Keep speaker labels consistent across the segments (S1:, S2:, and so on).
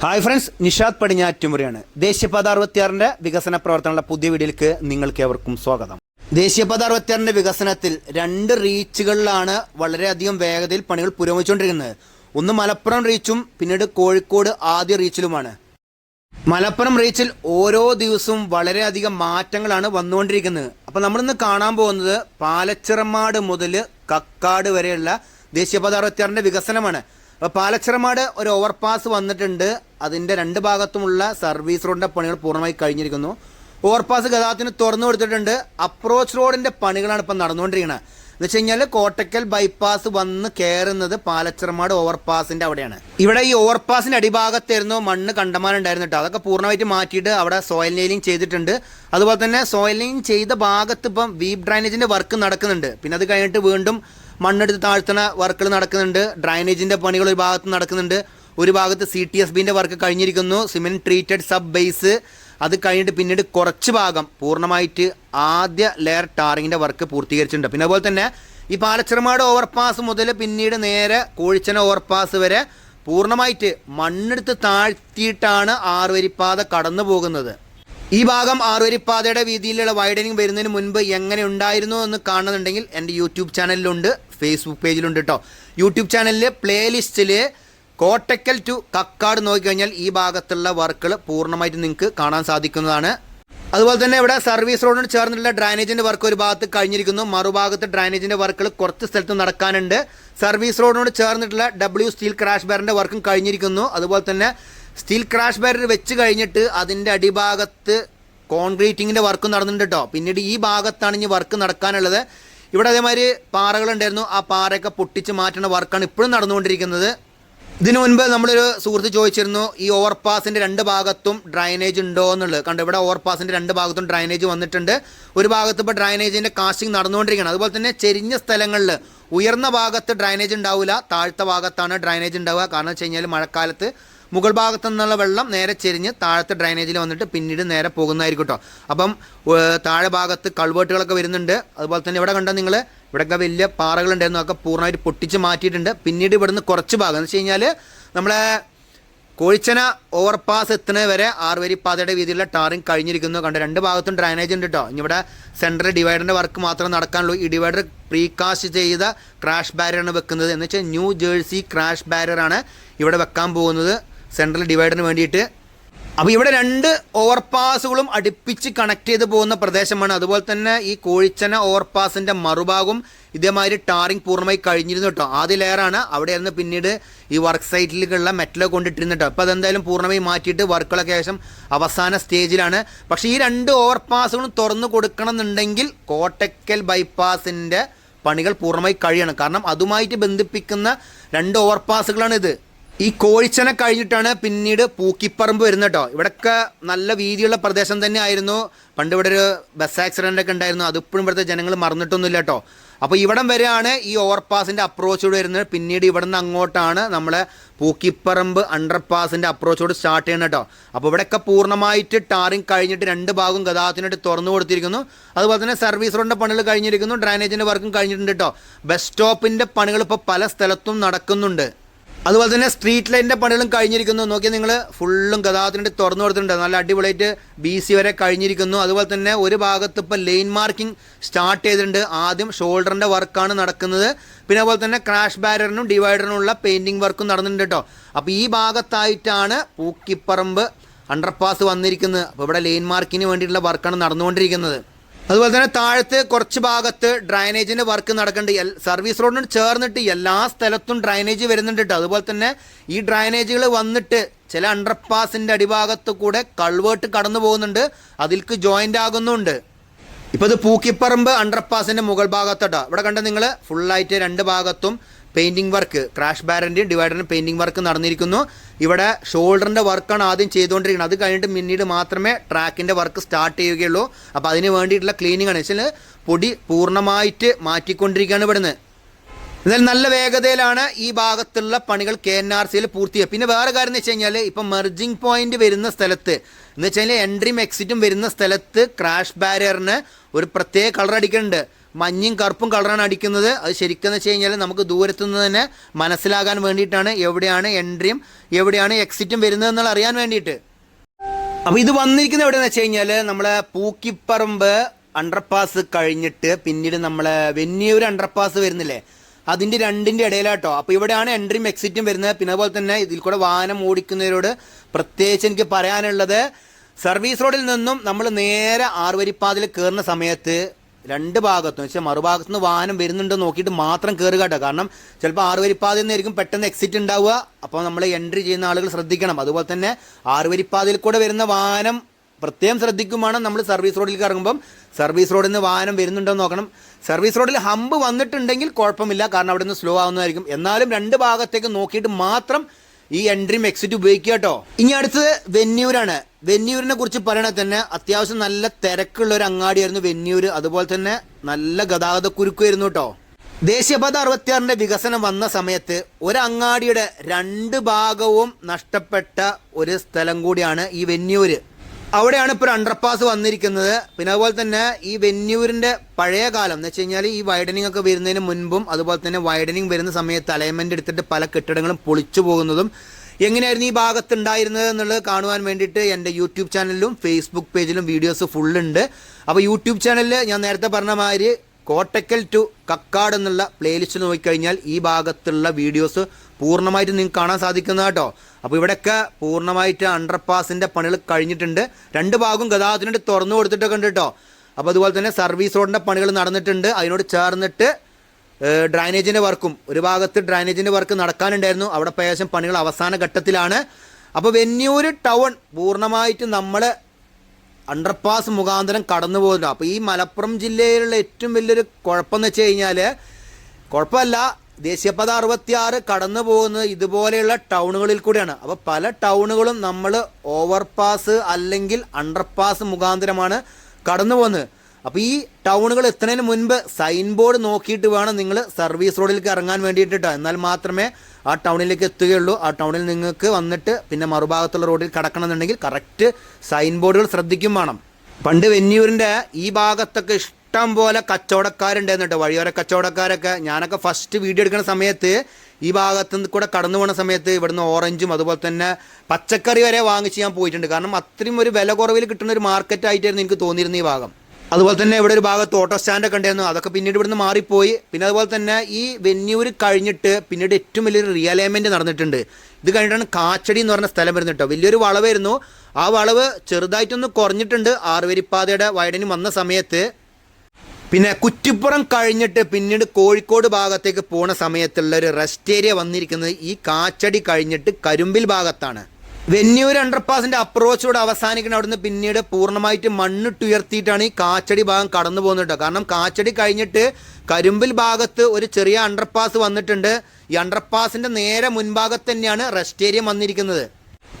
S1: Hi friends Nishad പടിഞ്ഞാറ്റുമുറിയാണ്. ദേശീയപാത അറുപത്തിയാറിന്റെ വികസന പ്രവർത്തനങ്ങളുടെ പുതിയ വീഡിയോയിലേക്ക് നിങ്ങൾക്ക് ഏവർക്കും സ്വാഗതം. ദേശീയപാത അറുപത്തിയാറിന്റെ വികസനത്തിൽ രണ്ട് റീച്ചുകളിലാണ് വളരെയധികം വേഗതയിൽ പണികൾ പുരോഗമിച്ചുകൊണ്ടിരിക്കുന്നത്. ഒന്ന് മലപ്പുറം റീച്ചും പിന്നീട് കോഴിക്കോട് ആദ്യ റീച്ചിലുമാണ്. മലപ്പുറം റീച്ചിൽ ഓരോ ദിവസവും വളരെയധികം മാറ്റങ്ങളാണ് വന്നുകൊണ്ടിരിക്കുന്നത്. അപ്പോൾ നമ്മളിന്ന് കാണാൻ പോകുന്നത് പാലച്ചിറമാട് മുതൽ കക്കാട് വരെയുള്ള ദേശീയപാത അറുപത്തിയാറിന്റെ വികസനമാണ്. അപ്പോൾ പാലച്ചിറമാട് ഒരു ഓവർപാസ് വന്നിട്ടുണ്ട്. അതിന്റെ രണ്ട് ഭാഗത്തുമുള്ള സർവീസ് റോഡിന്റെ പണികൾ പൂർണമായി കഴിഞ്ഞിരിക്കുന്നു. ഓവർപാസ് ഗതാഗതത്തിന് തുറന്നു കൊടുത്തിട്ടുണ്ട്. അപ്രോച്ച് റോഡിന്റെ പണികളാണ് ഇപ്പം നടന്നുകൊണ്ടിരിക്കുന്നത്. എന്ന് വെച്ച് കഴിഞ്ഞാൽ കോട്ടക്കൽ ബൈപ്പാസ് വന്ന് കയറുന്നത് പാലച്ചിറമാട് ഓവർപാസിന്റെ അവിടെയാണ്. ഇവിടെ ഈ ഓവർപാസിന്റെ അടിഭാഗത്തായിരുന്നു മണ്ണ് കണ്ടമാനുണ്ടായിരുന്നു കേട്ടോ. അതൊക്കെ പൂർണമായിട്ട് മാറ്റിയിട്ട് അവിടെ സോയിൽ നെയിലിംഗ് ചെയ്തിട്ടുണ്ട്. അതുപോലെ തന്നെ സോയിൽ നെയിലിംഗ് ചെയ്ത ഭാഗത്ത് ഇപ്പം വീപ് ഡ്രൈനേജിന്റെ വർക്ക് നടക്കുന്നുണ്ട്. പിന്നെ അത് കഴിഞ്ഞിട്ട് വീണ്ടും മണ്ണെടുത്ത് താഴ്ത്തണ വർക്കുകൾ നടക്കുന്നുണ്ട്. ഡ്രൈനേജിന്റെ പണികൾ ഒരു ഭാഗത്ത് നടക്കുന്നുണ്ട്. ഒരു ഭാഗത്ത് സി ടി എസ് ബിന്റെ വർക്ക് കഴിഞ്ഞിരിക്കുന്നു. സിമെന്റ് ട്രീറ്റഡ് സബ് ബേസ് അത് കഴിഞ്ഞിട്ട് പിന്നീട് കുറച്ച് ഭാഗം പൂർണമായിട്ട് ആദ്യ ലെയർ ടാറിങ്ങിന്റെ വർക്ക് പൂർത്തീകരിച്ചിട്ടുണ്ട്. പിന്നെ അതുപോലെ തന്നെ ഈ പാലച്ചിറമാട് ഓവർപാസ് മുതൽ പിന്നീട് നേരെ കോഴിച്ചന ഓവർപാസ് വരെ പൂർണമായിട്ട് മണ്ണെടുത്ത് താഴ്ത്തിയിട്ടാണ് ആറുവരിപ്പാത കടന്നു പോകുന്നത്. ഈ ഭാഗം ആറുവരിപ്പാതയുടെ വീതിയിലുള്ള വൈഡനിങ് വരുന്നതിന് മുൻപ് എങ്ങനെ ഉണ്ടായിരുന്നു എന്ന് കാണുന്നുണ്ടെങ്കിൽ എന്റെ യൂട്യൂബ് ചാനലിലുണ്ട് ഫേസ്ബുക്ക് പേജിലുണ്ട് കേട്ടോ യൂട്യൂബ് ചാനലിൽ പ്ലേലിസ്റ്റിൽ കോട്ടക്കൽ ടു കക്കാട് നോക്കിക്കഴിഞ്ഞാൽ ഈ ഭാഗത്തുള്ള വർക്കുകൾ പൂർണമായിട്ട് നിങ്ങൾക്ക് കാണാൻ സാധിക്കുന്നതാണ്. അതുപോലെ തന്നെ ഇവിടെ സർവീസ് റോഡിനോട് ചേർന്നിട്ടുള്ള ഡ്രൈനേജിന്റെ വർക്ക് ഒരു ഭാഗത്ത് കഴിഞ്ഞിരിക്കുന്നു. മറുഭാഗത്ത് ഡ്രൈനേജിന്റെ വർക്കുകൾ കുറച്ച് സ്ഥലത്ത് നടക്കാനുണ്ട്. സർവീസ് റോഡിനോട് ചേർന്നിട്ടുള്ള ഡബ്ല്യു സ്റ്റീൽ ക്രാഷ് ബാറിന്റെ വർക്കും കഴിഞ്ഞിരിക്കുന്നു. അതുപോലെ തന്നെ സ്റ്റീൽ ക്രാഷ് ബാരർ വെച്ച് കഴിഞ്ഞിട്ട് അതിന്റെ അടിഭാഗത്ത് കോൺക്രീറ്റിങ്ങിന്റെ വർക്ക് നടന്നിട്ടുണ്ട് കേട്ടോ പിന്നീട് ഈ ഭാഗത്താണ് ഇനി വർക്ക് നടക്കാനുള്ളത്. ഇവിടെ അതേമാതിരി പാറകളുണ്ടായിരുന്നു. ആ പാറയൊക്കെ പൊട്ടിച്ച് മാറ്റുന്ന വർക്കാണ് ഇപ്പോഴും നടന്നുകൊണ്ടിരിക്കുന്നത്. ഇതിനു മുൻപ് നമ്മളൊരു സുഹൃത്ത് ചോദിച്ചിരുന്നു ഈ ഓവർപാസിന്റെ രണ്ട് ഭാഗത്തും ഡ്രൈനേജ് ഉണ്ടോ എന്നുള്ളത്. കണ്ടു ഇവിടെ ഓവർപാസിന്റെ രണ്ട് ഭാഗത്തും ഡ്രൈനേജ് വന്നിട്ടുണ്ട്. ഒരു ഭാഗത്ത് ഇപ്പോൾ ഡ്രൈനേജിന്റെ കാസ്റ്റിംഗ് നടന്നുകൊണ്ടിരിക്കുകയാണ്. അതുപോലെ തന്നെ ചെരിഞ്ഞ സ്ഥലങ്ങളിൽ ഉയർന്ന ഭാഗത്ത് ഡ്രൈനേജ് ഉണ്ടാവില്ല താഴ്ത്ത ഭാഗത്താണ് ഡ്രൈനേജ് ഉണ്ടാവുക. കാരണം വെച്ച് കഴിഞ്ഞാൽ മഴക്കാലത്ത് മുകൾ ഭാഗത്തു നിന്നുള്ള വെള്ളം നേരെ ചെരിഞ്ഞ് താഴത്തെ ഡ്രൈനേജിൽ വന്നിട്ട് പിന്നീട് നേരെ പോകുന്നതായിരിക്കും കേട്ടോ. അപ്പം താഴെ ഭാഗത്ത് കൾവേട്ടുകളൊക്കെ വരുന്നുണ്ട്. അതുപോലെ തന്നെ ഇവിടെ കണ്ടാൽ നിങ്ങൾ ഇവിടെയൊക്കെ വലിയ പാറകളുണ്ടായിരുന്നു. അതൊക്കെ പൂർണമായിട്ട് പൊട്ടിച്ച് മാറ്റിയിട്ടുണ്ട്. പിന്നീട് ഇവിടുന്ന് കുറച്ച് ഭാഗം. എന്ന് വെച്ച് കഴിഞ്ഞാൽ നമ്മളെ കോഴിച്ചന ഓവർപാസ് എത്തുന്നത് വരെ ആറുവരി പാതയുടെ വീതിയിലുള്ള ടാറിങ് കഴിഞ്ഞിരിക്കുന്നു. കണ്ട് രണ്ട് ഭാഗത്തും ഡ്രൈനേജ് ഉണ്ട് കേട്ടോ. ഇനി ഇവിടെ സെൻട്രൽ ഡിവൈഡറിന്റെ വർക്ക് മാത്രമേ നടക്കാനുള്ളൂ. ഈ ഡിവൈഡർ പ്രീകാസ്റ്റ് ചെയ്ത ക്രാഷ് ബാരിയറാണ് വെക്കുന്നത്. എന്ന് വെച്ചാൽ ന്യൂ ജേഴ്സി ക്രാഷ് ബാരിയറാണ് ഇവിടെ വെക്കാൻ പോകുന്നത്. സെൻട്രൽ ഡിവൈഡറിന് വേണ്ടിയിട്ട്. അപ്പോൾ ഇവിടെ രണ്ട് ഓവർപാസുകളും അടുപ്പിച്ച് കണക്ട് ചെയ്ത് പോകുന്ന പ്രദേശമാണ്. അതുപോലെ തന്നെ ഈ കോഴിച്ചന ഓവർപാസിന്റെ മറുഭാഗം ഇതേമാതിരി ടാറിങ് പൂർണമായി കഴിഞ്ഞിരുന്നു കേട്ടോ. ആദ്യ ലെയറാണ് അവിടെയായിരുന്നു പിന്നീട് ഈ വർക്ക് സൈറ്റിലേക്കുള്ള മെറ്റലൊക്കെ കൊണ്ടിട്ടിരുന്നു കേട്ടോ. അപ്പോൾ അതെന്തായാലും പൂർണമായി മാറ്റിയിട്ട് വർക്കുകളൊക്കെ ശേഷം അവസാന സ്റ്റേജിലാണ് പക്ഷേ ഈ രണ്ട് ഓവർപാസുകളും തുറന്നു കൊടുക്കണം എന്നുണ്ടെങ്കിൽ കോട്ടക്കൽ ബൈപ്പാസിന്റെ പണികൾ പൂർണമായി കഴിയണം. കാരണം അതുമായിട്ട് ബന്ധിപ്പിക്കുന്ന രണ്ട് ഓവർപാസുകളാണ് ഇത് ഈ കോഴിച്ചന കഴിഞ്ഞിട്ടാണ് പിന്നീട് പൂക്കിപ്പറമ്പ് വരുന്നത് കേട്ടോ ഇവിടൊക്കെ നല്ല വീതിയുള്ള പ്രദേശം തന്നെ ആയിരുന്നു പണ്ട് ഇവിടെ ഒരു ബസ് ആക്സിഡന്റ് ഒക്കെ ഉണ്ടായിരുന്നു. അതിപ്പോഴും ഇവിടുത്തെ ജനങ്ങൾ മറന്നിട്ടൊന്നുമില്ല കേട്ടോ അപ്പോൾ ഇവിടം വരെയാണ് ഈ ഓവർപാസിന്റെ അപ്രോച്ചോട് വരുന്നത്. പിന്നീട് ഇവിടെ നിന്ന് അങ്ങോട്ടാണ് നമ്മളെ പൂക്കിപ്പറമ്പ് അണ്ടർപാസിന്റെ അപ്രോച്ചോട് സ്റ്റാർട്ട് ചെയ്യുന്നത് കേട്ടോ അപ്പോൾ ഇവിടെയൊക്കെ പൂർണമായിട്ട് ടാറിങ് കഴിഞ്ഞിട്ട് രണ്ട് ഭാഗവും ഗതാഗതത്തിനായിട്ട് തുറന്നു കൊടുത്തിരിക്കുന്നു. അതുപോലെ തന്നെ സർവീസ് റോഡിന്റെ പണികൾ കഴിഞ്ഞിരിക്കുന്നു. ഡ്രൈനേജിന്റെ വർക്കും കഴിഞ്ഞിട്ടുണ്ട് കേട്ടോ ബസ് സ്റ്റോപ്പിന്റെ പണികൾ ഇപ്പോൾ പല സ്ഥലത്തും നടക്കുന്നുണ്ട്. അതുപോലെ തന്നെ സ്ട്രീറ്റ് ലൈറ്റിന്റെ പണികളും കഴിഞ്ഞിരിക്കുന്നു. നോക്കിയാൽ നിങ്ങൾ ഫുള്ളും ഗതാഗതത്തിന്റെ തുറന്നു കൊടുത്തിട്ടുണ്ട്. നല്ല അടിപൊളിയായിട്ട് ബി സി വരെ കഴിഞ്ഞിരിക്കുന്നു. അതുപോലെ തന്നെ ഒരു ഭാഗത്ത് ഇപ്പോൾ ലൈൻ മാർക്കിംഗ് സ്റ്റാർട്ട് ചെയ്തിട്ടുണ്ട്. ആദ്യം ഷോൾഡറിന്റെ വർക്കാണ് നടക്കുന്നത്. പിന്നെ അതുപോലെ തന്നെ ക്രാഷ് ബാരറിനും ഡിവൈഡറിനുള്ള പെയിന്റിങ് വർക്കും നടന്നിട്ടുണ്ട് കേട്ടോ. അപ്പോൾ ഈ ഭാഗത്തായിട്ടാണ് പൂക്കിപ്പറമ്പ് അണ്ടർപാസ് വന്നിരിക്കുന്നത്. അപ്പോൾ ഇവിടെ ലൈൻ മാർക്കിന് വേണ്ടിയിട്ടുള്ള വർക്കാണ് നടന്നുകൊണ്ടിരിക്കുന്നത്. അതുപോലെ തന്നെ താഴത്ത് കുറച്ച് ഭാഗത്ത് ഡ്രൈനേജിന്റെ വർക്ക് നടക്കുന്നുണ്ട്. സർവീസ് റോഡിനോട് ചേർന്നിട്ട് എല്ലാ സ്ഥലത്തും ഡ്രൈനേജ് വരുന്നുണ്ട് കേട്ടോ അതുപോലെ തന്നെ ഈ ഡ്രൈനേജുകൾ വന്നിട്ട് ചില അണ്ടർപാസിന്റെ അടിഭാഗത്ത് കൂടെ കൾവേർട്ട് കടന്നു പോകുന്നുണ്ട്. അതിൽക്ക് ജോയിന്റ് ആകുന്നുണ്ട്. ഇപ്പോൾ ഇത് പൂക്കിപ്പറമ്പ് അണ്ടർപാസിന്റെ മുകൾ ഭാഗത്തോട്ടോ ഇവിടെ കണ്ട നിങ്ങൾ ഫുള്ളായിട്ട് രണ്ട് ഭാഗത്തും പെയിന്റിംഗ് വർക്ക് ക്രാഷ് ബാരന്റെയും ഡിവൈഡറിന്റെ പെയിന്റിംഗ് വർക്ക് നടന്നിരിക്കുന്നു. ഇവിടെ ഷോൾഡറിന്റെ വർക്കാണ് ആദ്യം ചെയ്തുകൊണ്ടിരിക്കുന്നത്. അത് കഴിഞ്ഞിട്ട് പിന്നീട് മാത്രമേ ട്രാക്കിന്റെ വർക്ക് സ്റ്റാർട്ട് ചെയ്യുകയുള്ളൂ. അപ്പോൾ അതിന് വേണ്ടിയിട്ടുള്ള ക്ലീനിങ് ആണ്. വെച്ചാൽ പൊടി പൂർണമായിട്ട് മാറ്റിക്കൊണ്ടിരിക്കുകയാണ് ഇവിടുന്ന്. എന്നാൽ നല്ല വേഗതയിലാണ് ഈ ഭാഗത്തുള്ള പണികൾ കെ എൻ ആർ സിയിൽ പൂർത്തിയായി. പിന്നെ വേറെ കാര്യം എന്ന് വെച്ച് കഴിഞ്ഞാൽ ഇപ്പം മെർജിങ് പോയിന്റ് വരുന്ന സ്ഥലത്ത് എന്ന് വെച്ച് കഴിഞ്ഞാൽ എൻട്രിയും എക്സിറ്റും വരുന്ന സ്ഥലത്ത് ക്രാഷ് ബാരിയറിന് ഒരു പ്രത്യേക കളർ അടിക്കുന്നുണ്ട്. മഞ്ഞയും കറുപ്പും കളറാണ് അടിക്കുന്നത്. അത് ശരിക്കും വെച്ച് കഴിഞ്ഞാൽ നമുക്ക് ദൂരത്തു നിന്ന് തന്നെ മനസ്സിലാകാൻ വേണ്ടിയിട്ടാണ് എവിടെയാണ് എൻട്രിയും എവിടെയാണ് എക്സിറ്റും വരുന്നത് എന്നുള്ള അറിയാൻ വേണ്ടിയിട്ട്. അപ്പോൾ ഇത് വന്നിരിക്കുന്നത് എവിടെയാണെന്ന് വെച്ച് കഴിഞ്ഞാൽ നമ്മളെ പൂക്കിപ്പറമ്പ് അണ്ടർപാസ് കഴിഞ്ഞിട്ട് പിന്നീട് നമ്മളെ വെന്നിയൂർ അണ്ടർപാസ് വരുന്നില്ലേ? അതിന്റെ രണ്ടിന്റെ ഇടയിലാട്ടോ. അപ്പോൾ ഇവിടെയാണ് എൻട്രിയും എക്സിറ്റും വരുന്നത്. പിന്നെ അതുപോലെ തന്നെ ഇതിൽ കൂടെ വാഹനം ഓടിക്കുന്നവരോട് പ്രത്യേകിച്ച് എനിക്ക് പറയാനുള്ളത് സർവീസ് റോഡിൽ നിന്നും നമ്മൾ നേരെ ആറുവരിപ്പാതിൽ കയറുന്ന സമയത്ത് രണ്ട് ഭാഗത്തും. വെച്ചാൽ മറുഭാഗത്തു നിന്ന് വാഹനം വരുന്നുണ്ടോ നോക്കിയിട്ട് മാത്രം കയറുക കേട്ടോ. കാരണം ചിലപ്പോൾ ആറുവരിപ്പാതയിൽ നിന്നായിരിക്കും പെട്ടെന്ന് എക്സിറ്റ് ഉണ്ടാവുക. അപ്പോൾ നമ്മൾ എൻട്രി ചെയ്യുന്ന ആളുകൾ ശ്രദ്ധിക്കണം. അതുപോലെ തന്നെ ആറുവരിപ്പാതയിൽ കൂടെ വരുന്ന വാഹനം പ്രത്യേകം ശ്രദ്ധിക്കുമാണ് നമ്മൾ സർവീസ് റോഡിൽ ഇറങ്ങുമ്പം സർവീസ് റോഡിൽ നിന്ന് വാഹനം വരുന്നുണ്ടോ നോക്കണം. സർവീസ് റോഡിൽ ഹമ്പ് വന്നിട്ടുണ്ടെങ്കിൽ കുഴപ്പമില്ല. കാരണം അവിടെ നിന്ന് സ്ലോ ആവുന്നതായിരിക്കും. എന്നാലും രണ്ട് ഭാഗത്തേക്ക് നോക്കിയിട്ട് മാത്രം ഈ എൻട്രിയും എക്സിറ്റ് ഉപയോഗിക്കുക കേട്ടോ. ഇനി അടുത്തത് വെന്നിയൂരാണ് വെന്നിയൂരിനെ കുറിച്ച് പറയണ തന്നെ അത്യാവശ്യം നല്ല തിരക്കുള്ള ഒരു അങ്ങാടിയായിരുന്നു വെന്നിയൂര്. അതുപോലെ തന്നെ നല്ല ഗതാഗത കുരുക്കുമായിരുന്നു കേട്ടോ. ദേശീയപാത അറുപത്തിയാറിന്റെ വികസനം വന്ന സമയത്ത് ഒരു അങ്ങാടിയുടെ രണ്ട് ഭാഗവും നഷ്ടപ്പെട്ട ഒരു സ്ഥലം കൂടിയാണ് ഈ വെന്നിയൂര്. അവിടെയാണ് ഇപ്പോൾ അണ്ടർപാസ് വന്നിരിക്കുന്നത്. പിന്നെ അതുപോലെ തന്നെ ഈ വെന്യൂരിന്റെ പഴയ കാലം എന്ന് വെച്ച് കഴിഞ്ഞാൽ ഈ വൈഡനിങ് ഒക്കെ വരുന്നതിന് മുൻപും അതുപോലെ തന്നെ വൈഡനിങ് വരുന്ന സമയത്ത് അലൈൻമെന്റ് എടുത്തിട്ട് പല കെട്ടിടങ്ങളും പൊളിച്ചു പോകുന്നതും എങ്ങനെയായിരുന്നു ഈ ഭാഗത്തുണ്ടായിരുന്നത് എന്നുള്ളത് കാണുവാൻ വേണ്ടിയിട്ട് എന്റെ യൂട്യൂബ് ചാനലിലും ഫേസ്ബുക്ക് പേജിലും വീഡിയോസ് ഫുള്ളുണ്ട് അപ്പോൾ യൂട്യൂബ് ചാനലിൽ ഞാൻ നേരത്തെ പറഞ്ഞ മാതിരി കോട്ടക്കൽ ടു കക്കാട് എന്നുള്ള പ്ലേലിസ്റ്റ് നോക്കിക്കഴിഞ്ഞാൽ ഈ ഭാഗത്തുള്ള വീഡിയോസ് പൂർണമായിട്ട് നിങ്ങൾക്ക് കാണാൻ സാധിക്കുന്ന കേട്ടോ. അപ്പോൾ ഇവിടെയൊക്കെ പൂർണമായിട്ട് അണ്ടർപാസിന്റെ പണികൾ കഴിഞ്ഞിട്ടുണ്ട്. രണ്ട് ഭാഗവും ഗതാഗതത്തിനായിട്ട് തുറന്നു കൊടുത്തിട്ടൊക്കെ ഉണ്ട് കേട്ടോ. അപ്പോൾ അതുപോലെ തന്നെ സർവീസ് റോഡിന്റെ പണികൾ നടന്നിട്ടുണ്ട്. അതിനോട് ചേർന്നിട്ട് ഡ്രൈനേജിന്റെ വർക്കും. ഒരു ഭാഗത്ത് ഡ്രൈനേജിന്റെ വർക്ക് നടക്കാനുണ്ടായിരുന്നു. അവിടെ ഏകദേശം പണികൾ അവസാന ഘട്ടത്തിലാണ്. അപ്പോൾ വെന്നൂർ ടൗൺ പൂർണമായിട്ട് നമ്മൾ അണ്ടർപാസ് മുഖാന്തരം കടന്നു പോകുന്നുണ്ട്. അപ്പോൾ ഈ മലപ്പുറം ജില്ലയിലുള്ള ഏറ്റവും വലിയൊരു കുഴപ്പമെന്ന് വെച്ച് കഴിഞ്ഞാൽ കുഴപ്പമല്ല. ദേശീയപാത അറുപത്തിയാറ് കടന്നു പോകുന്നത് ഇതുപോലെയുള്ള ടൗണുകളിൽ കൂടിയാണ്. അപ്പോൾ പല ടൗണുകളും നമ്മൾ ഓവർപാസ് അല്ലെങ്കിൽ അണ്ടർപാസ് മുഖാന്തരമാണ് കടന്നു പോകുന്നത്. അപ്പോൾ ഈ ടൗണുകൾ എത്തുന്നതിന് മുൻപ് സൈൻ ബോർഡ് നോക്കിയിട്ട് വേണം നിങ്ങൾ സർവീസ് റോഡിലേക്ക് ഇറങ്ങാൻ വേണ്ടിയിട്ടോ എന്നാൽ മാത്രമേ ആ ടൗണിലേക്ക് എത്തുകയുള്ളൂ. ആ ടൗണിൽ നിങ്ങൾക്ക് വന്നിട്ട് പിന്നെ മറുഭാഗത്തുള്ള റോഡിൽ കടക്കണമെന്നുണ്ടെങ്കിൽ കറക്റ്റ് സൈൻ ബോർഡുകൾ ശ്രദ്ധിക്കും വേണം. പണ്ട് വെന്നിയൂരിന്റെ ഈ ഭാഗത്തൊക്കെ ഇഷ്ടം പോലെ കച്ചവടക്കാരുണ്ടായിരുന്നു കേട്ടോ വഴിയോര കച്ചവടക്കാരൊക്കെ. ഞാനൊക്കെ ഫസ്റ്റ് വീഡിയോ എടുക്കുന്ന സമയത്ത് ഈ ഭാഗത്ത് നിന്ന് കൂടെ കടന്നു പോകുന്ന സമയത്ത് ഇവിടുന്ന് ഓറഞ്ചും അതുപോലെ തന്നെ പച്ചക്കറി വരെ വാങ്ങിച്ച് ഞാൻ പോയിട്ടുണ്ട്. കാരണം അത്രയും ഒരു വില കുറവിൽ കിട്ടുന്ന ഒരു മാർക്കറ്റ് ആയിട്ടായിരുന്നു എനിക്ക് തോന്നിയിരുന്നത് ഈ ഭാഗം. അതുപോലെ തന്നെ ഇവിടെ ഒരു ഭാഗത്ത് ഓട്ടോ സ്റ്റാൻഡ് സ്റ്റാൻഡൊക്കെ ഉണ്ടായിരുന്നു. അതൊക്കെ പിന്നീട് ഇവിടുന്ന് മാറിപ്പോയി. പിന്നെ അതുപോലെ തന്നെ ഈ വെന്യൂര് കഴിഞ്ഞിട്ട് പിന്നീട് ഏറ്റവും വലിയൊരു റിയലൈൻമെന്റ് നടന്നിട്ടുണ്ട്. ഇത് കഴിഞ്ഞിട്ടാണ് കാച്ചടി എന്ന് പറഞ്ഞ സ്ഥലം വരുന്നത് കേട്ടോ. വലിയൊരു വളവായിരുന്നു ആ വളവ് ചെറുതായിട്ടൊന്ന് കുറഞ്ഞിട്ടുണ്ട്. ആറുവരിപ്പാതയുടെ വൈഡനും വന്ന സമയത്ത്. പിന്നെ കുറ്റിപ്പുറം കഴിഞ്ഞിട്ട് പിന്നീട് കോഴിക്കോട് ഭാഗത്തേക്ക് പോണ സമയത്തുള്ള ഒരു റെസ്റ്റ് ഏരിയ വന്നിരിക്കുന്നത് ഈ കാച്ചടി കഴിഞ്ഞിട്ട് കരുമ്പിൽ ഭാഗത്താണ്. വെന്നൂർ അണ്ടർപാസിന്റെ അപ്രോച്ചോട് അവസാനിക്കുന്ന അവിടുന്ന് പിന്നീട് പൂർണമായിട്ട് മണ്ണിട്ടുയർത്തിയിട്ടാണ് ഈ കാച്ചടി ഭാഗം കടന്നു പോകുന്നത് കേട്ടോ. കാരണം കാച്ചടി കഴിഞ്ഞിട്ട് കരിമ്പിൽ ഭാഗത്ത് ഒരു ചെറിയ അണ്ടർപാസ് വന്നിട്ടുണ്ട്. ഈ അണ്ടർപാസിന്റെ നേരെ മുൻഭാഗത്ത് തന്നെയാണ് റെസ്റ്റ് ഏരിയ വന്നിരിക്കുന്നത്.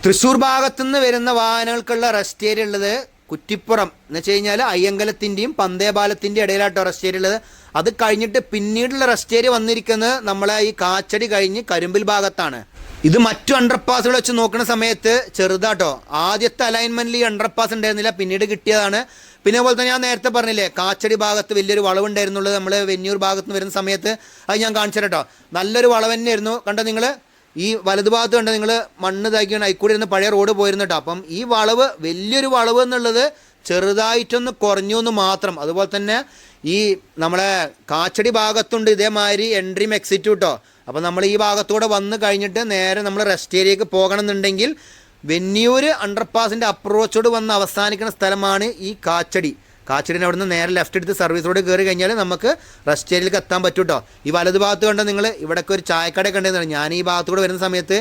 S1: തൃശ്ശൂർ ഭാഗത്തുനിന്ന് വരുന്ന വാഹനങ്ങൾക്കുള്ള റെസ്റ്റ് ഏരിയ ഉള്ളത് കുറ്റിപ്പുറം. എന്ന് വെച്ച് കഴിഞ്ഞാൽ അയ്യങ്കലത്തിന്റെയും പന്തേപാലത്തിന്റെയും ഇടയിലാട്ടോ റെസ്റ്റ് ഏരിയ ഉള്ളത്. അത് കഴിഞ്ഞിട്ട് പിന്നീടുള്ള റെസ്റ്റ് ഏരിയ വന്നിരിക്കുന്നത് നമ്മളെ ഈ കാച്ചടി കഴിഞ്ഞ് കരിമ്പിൽ ഭാഗത്താണ്. ഇത് മറ്റു അണ്ടർപാസുകൾ വെച്ച് നോക്കുന്ന സമയത്ത് ചെറുതാട്ടോ. ആദ്യത്തെ അലൈൻമെന്റിൽ ഈ അണ്ടർപാസ് ഉണ്ടായിരുന്നില്ല പിന്നീട് കിട്ടിയതാണ്. പിന്നെ അതുപോലെ തന്നെ ഞാൻ നേരത്തെ പറഞ്ഞില്ലേ കാച്ചടി ഭാഗത്ത് വലിയൊരു വളവുണ്ടായിരുന്നുള്ളത് നമ്മൾ വെന്നൂർ ഭാഗത്ത് നിന്ന് വരുന്ന സമയത്ത് അത് ഞാൻ കാണിച്ചു നല്ലൊരു വളവ് തന്നെയായിരുന്നു. കണ്ടോ നിങ്ങൾ ഈ വലതു ഭാഗത്ത് കണ്ട നിങ്ങൾ മണ്ണ് താക്കിയാണ് അതിൽക്കൂടി ഇരുന്ന് പഴയ റോഡ് പോയിരുന്നു കേട്ടോ. അപ്പം ഈ വളവ് വലിയൊരു വളവ് എന്നുള്ളത് ചെറുതായിട്ടൊന്ന് കുറഞ്ഞു എന്ന് മാത്രം. അതുപോലെ തന്നെ ഈ നമ്മളെ കാച്ചടി ഭാഗത്തുണ്ട് ഇതേമാതിരി എൻട്രിയും എക്സിറ്റും കേട്ടോ അപ്പോൾ നമ്മൾ ഈ ഭാഗത്തൂടെ വന്ന് കഴിഞ്ഞിട്ട് നേരെ നമ്മൾ റെസ്റ്റ് ഏരിയക്ക് പോകണം എന്നുണ്ടെങ്കിൽ വെന്നിയൂര് അണ്ടർപാസിന്റെ അപ്രോച്ചോട് വന്ന് അവസാനിക്കുന്ന സ്ഥലമാണ് ഈ കാച്ചടി. കാച്ചടിന് അവിടുന്ന് നേരെ ലെഫ്റ്റ് എടുത്ത് സർവീസ് റോഡ് കയറി കഴിഞ്ഞാൽ നമുക്ക് റെസ്റ്റ് ഏരിയയിലേക്ക് എത്താൻ പറ്റും കേട്ടോ ഈ വലത് ഭാഗത്ത് കണ്ട നിങ്ങൾ ഇവിടെയൊക്കെ ഒരു ചായക്കടയൊക്കെ ഉണ്ടായിരുന്നു ഞാൻ ഈ ഭാഗത്തൂടെ വരുന്ന സമയത്ത്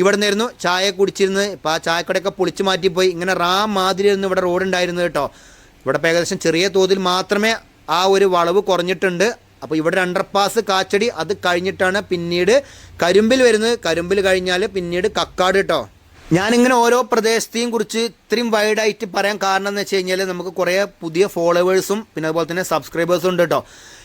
S1: ഇവിടെ നിന്നായിരുന്നു ചായ കുടിച്ചിരുന്നത്. ഇപ്പോൾ ആ ചായക്കടയൊക്കെ പൊളിച്ച് മാറ്റിപ്പോയി. ഇങ്ങനെ റാ മാതിരി ഇവിടെ റോഡ് ഉണ്ടായിരുന്നത് കേട്ടോ. ഇവിടെ ഏകദേശം ചെറിയ തോതിൽ മാത്രമേ ആ ഒരു വളവ് കുറഞ്ഞിട്ടുണ്ട്. അപ്പോൾ ഇവിടെ അണ്ടർപാസ് കാച്ചടി അത് കഴിഞ്ഞിട്ടാണ് പിന്നീട് കരിമ്പിൽ വരുന്നത്. കരിമ്പിൽ കഴിഞ്ഞാൽ പിന്നീട് കക്കാട് കേട്ടോ ഞാനിങ്ങനെ ഓരോ പ്രദേശത്തെയും കുറിച്ച് ഇത്രയും വൈഡായിട്ട് പറയാൻ കാരണം എന്ന് വെച്ച് കഴിഞ്ഞാൽ നമുക്ക് കുറേ പുതിയ ഫോളോവേഴ്സും പിന്നെ അതുപോലെ തന്നെ സബ്സ്ക്രൈബേഴ്സും ഉണ്ട് കേട്ടോ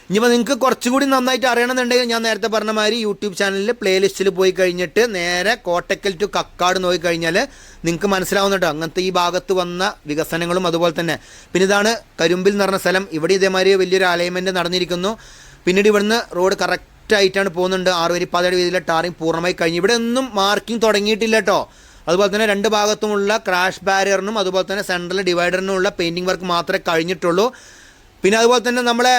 S1: ഇനിയിപ്പോൾ നിങ്ങൾക്ക് കുറച്ചും കൂടി നന്നായിട്ട് അറിയണമെന്നുണ്ടെങ്കിൽ ഞാൻ നേരത്തെ പറഞ്ഞ മാതിരി യൂട്യൂബ് ചാനലിൽ പ്ലേലിസ്റ്റിൽ പോയി കഴിഞ്ഞിട്ട് നേരെ കോട്ടക്കൽ ടു കക്കാട് നോക്കി കഴിഞ്ഞാൽ നിങ്ങൾക്ക് മനസ്സിലാവുന്നുണ്ടോ അങ്ങനത്തെ ഈ ഭാഗത്ത് വന്ന വികസനങ്ങളും അതുപോലെ തന്നെ. പിന്നെ ഇതാണ് കരുമ്പിൽ എന്ന് പറഞ്ഞ സ്ഥലം. ഇവിടെ ഇതേമാതിരി വലിയൊരു അലൈൻമെന്റ് നടന്നിരിക്കുന്നു. പിന്നീട് ഇവിടുന്ന് റോഡ് കറക്റ്റ് ആയിട്ടാണ് പോകുന്നുണ്ട്. ആറുവരി പതിനേഴ് വീതിയിലെ ടാറിങ് പൂർണമായി കഴിഞ്ഞു. ഇവിടെ ഒന്നും മാർക്കിംഗ് തുടങ്ങിയിട്ടില്ല കേട്ടോ. അതുപോലെ തന്നെ രണ്ട് ഭാഗത്തുമുള്ള ക്രാഷ് ബാരിയറിനും അതുപോലെ തന്നെ സെൻട്രൽ ഡിവൈഡറിനും ഉള്ള പെയിന്റിംഗ് വർക്ക് മാത്രമേ കഴിഞ്ഞിട്ടുള്ളൂ. പിന്നെ അതുപോലെ തന്നെ നമ്മളെ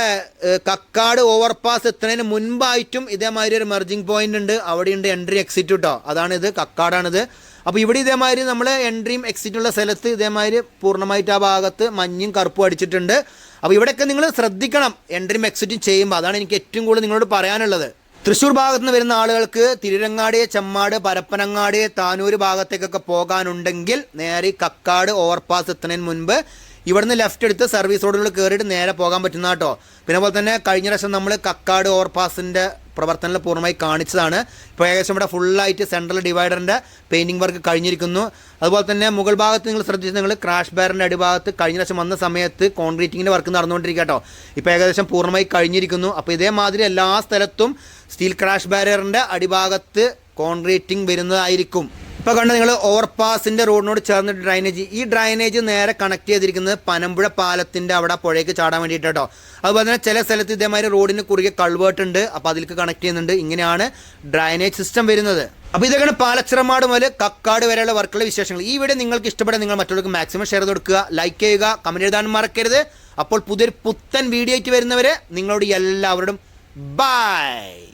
S1: കക്കാട് ഓവർപാസ് എത്തുന്നതിന് മുൻപായിട്ടും ഇതേമാതിരി ഒരു മെർജിങ് പോയിന്റ് ഉണ്ട്. അവിടെയുണ്ട് എൻട്രി എക്സിറ്റ് കേട്ടോ അതാണിത് കക്കാടാണിത്. അപ്പോൾ ഇവിടെ ഇതേമാതിരി നമ്മൾ എൻട്രിയും എക്സിറ്റുള്ള സ്ഥലത്ത് ഇതേമാതിരി പൂർണമായിട്ട് ആ ഭാഗത്ത് മഞ്ഞും കറുപ്പും അടിച്ചിട്ടുണ്ട്. അപ്പോൾ ഇവിടെയൊക്കെ നിങ്ങൾ ശ്രദ്ധിക്കണം എൻട്രിയും എക്സിറ്റും ചെയ്യുമ്പോൾ അതാണ് എനിക്ക് ഏറ്റവും കൂടുതൽ നിങ്ങളോട് പറയാനുള്ളത്. തൃശ്ശൂർ ഭാഗത്ത് നിന്ന് വരുന്ന ആളുകൾക്ക് തിരുരങ്ങാടി ചെമ്മാട് പരപ്പനങ്ങാടി താനൂർ ഭാഗത്തേക്കൊക്കെ പോകാനുണ്ടെങ്കിൽ നേരെ കക്കാട് ഓവർപാസ് എത്തുന്നതിന് മുൻപ് ഇവിടുന്ന് ലെഫ്റ്റ് എടുത്ത് സർവീസ് റോഡുകൾ കയറിയിട്ട് നേരെ പോകാൻ പറ്റുന്ന കേട്ടോ. പിന്നെ പോലെ തന്നെ കഴിഞ്ഞ പ്രാവശ്യം നമ്മൾ കക്കാട് ഓവർപാസിന്റെ പ്രവർത്തനം പൂർണമായി കാണിച്ചതാണ്. ഇപ്പോൾ ഏകദേശം ഇവിടെ ഫുള്ളായിട്ട് സെൻട്രൽ ഡിവൈഡറിന്റെ പെയിന്റിംഗ് വർക്ക് കഴിഞ്ഞിരിക്കുന്നു. അതുപോലെ തന്നെ മുകൾ ഭാഗത്ത് നിങ്ങൾ ശ്രദ്ധിച്ച് നിങ്ങൾ ക്രാഷ് ബാറിന്റെ അടിഭാഗത്ത് കഴിഞ്ഞ പ്രാവശ്യം വന്ന സമയത്ത് കോൺക്രീറ്റിങ്ങിന്റെ വർക്ക് നടന്നുകൊണ്ടിരിക്കുക കേട്ടോ. ഇപ്പോൾ ഏകദേശം പൂർണമായി കഴിഞ്ഞിരിക്കുന്നു. അപ്പോൾ ഇതേമാതിരി എല്ലാ സ്ഥലത്തും സ്റ്റീൽ ക്രാഷ് ബാരിയറിന്റെ അടിഭാഗത്ത് കോൺക്രീറ്റിംഗ് വരുന്നതായിരിക്കും. ഇപ്പോൾ കണ്ട നിങ്ങൾ ഓവർപാസിന്റെ റോഡിനോട് ചേർന്നിട്ട് ഡ്രൈനേജ് ഈ ഡ്രൈനേജ് നേരെ കണക്ട് ചെയ്തിരിക്കുന്നത് പനമ്പുഴ പാലത്തിന്റെ അവിടെ പുഴയ്ക്ക് ചാടാൻ വേണ്ടിയിട്ട് കേട്ടോ അതുപോലെ തന്നെ ചില സ്ഥലത്ത് ഇതേമാതിരി റോഡിന് കുറുകെ കൾവേർട്ട് ഉണ്ട്. അപ്പോൾ അതിലേക്ക് കണക്ട് ചെയ്യുന്നുണ്ട്. ഇങ്ങനെയാണ് ഡ്രൈനേജ് സിസ്റ്റം വരുന്നത്. അപ്പോൾ ഇതൊക്കെയാണ് പാലച്ചിറമാട് മുതൽ കക്കാട് വരെയുള്ള വർക്കുള്ള വിശേഷങ്ങൾ. ഈ വീഡിയോ നിങ്ങൾക്ക് ഇഷ്ടപ്പെടാൻ നിങ്ങൾ മറ്റുള്ളവർക്ക് മാക്സിമം ഷെയർ ചെയ്ത് കൊടുക്കുക. ലൈക്ക് ചെയ്യുക. കമന്റ് എഴുതാൻ മറക്കരുത്. അപ്പോൾ പുതിയൊരു പുത്തൻ വീഡിയോയ്ക്ക് വരുന്നവരെ നിങ്ങളോട് എല്ലാവരോടും ബൈ